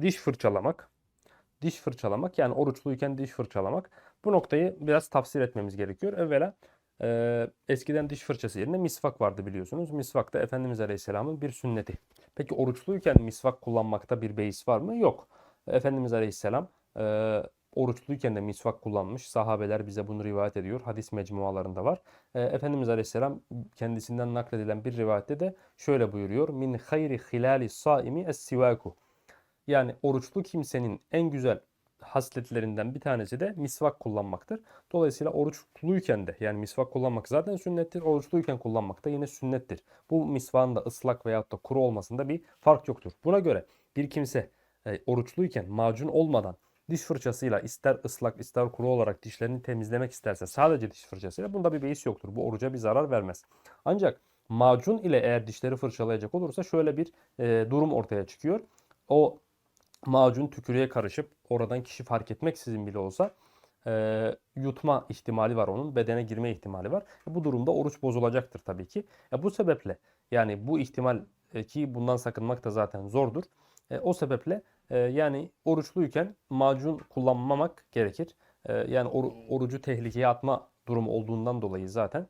diş fırçalamak, diş fırçalamak yani oruçluyken diş fırçalamak. Bu noktayı biraz tafsir etmemiz gerekiyor. Evvela e, eskiden diş fırçası yerine misvak vardı biliyorsunuz. Misvak da Efendimiz Aleyhisselam'ın bir sünneti. Peki oruçluyken misvak kullanmakta bir beis var mı? Yok. Efendimiz Aleyhisselam e, oruçluyken de misvak kullanmış. Sahabeler bize bunu rivayet ediyor. Hadis mecmualarında var. E, Efendimiz Aleyhisselam kendisinden nakledilen bir rivayette de şöyle buyuruyor. Min hayri hilali saimi es-sivaku. Yani oruçlu kimsenin en güzel hasletlerinden bir tanesi de misvak kullanmaktır. Dolayısıyla oruçluyken de yani misvak kullanmak zaten sünnettir. Oruçluyken kullanmak da yine sünnettir. Bu misvağın da ıslak veyahut da kuru olmasında bir fark yoktur. Buna göre bir kimse e, oruçluyken macun olmadan diş fırçasıyla ister ıslak ister kuru olarak dişlerini temizlemek isterse sadece diş fırçasıyla bunda bir beis yoktur. Bu oruca bir zarar vermez. Ancak macun ile eğer dişleri fırçalayacak olursa şöyle bir e, durum ortaya çıkıyor. O macun tükürüğe karışıp oradan kişi fark etmeksizin bile olsa e, yutma ihtimali var onun. Bedene girme ihtimali var. E, bu durumda oruç bozulacaktır tabii ki. E, bu sebeple yani bu ihtimal e, ki bundan sakınmak da zaten zordur. E, o sebeple e, yani oruçluyken macun kullanmamak gerekir. E, yani oru- orucu tehlikeye atma durumu olduğundan dolayı zaten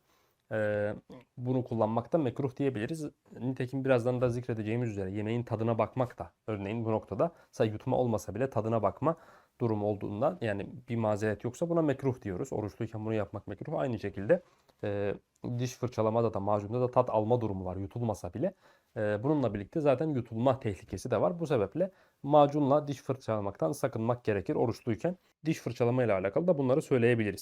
bunu kullanmakta mekruh diyebiliriz. Nitekim birazdan da zikredeceğimiz üzere yemeğin tadına bakmak da örneğin bu noktada sadece yutma olmasa bile tadına bakma durumu olduğundan yani bir mazeret yoksa buna mekruh diyoruz. Oruçluyken bunu yapmak mekruh. Aynı şekilde e, diş fırçalamada da macunda da tat alma durumu var yutulmasa bile. E, bununla birlikte zaten yutulma tehlikesi de var. Bu sebeple macunla diş fırçalamaktan sakınmak gerekir oruçluyken. Diş fırçalama ile alakalı da bunları söyleyebiliriz.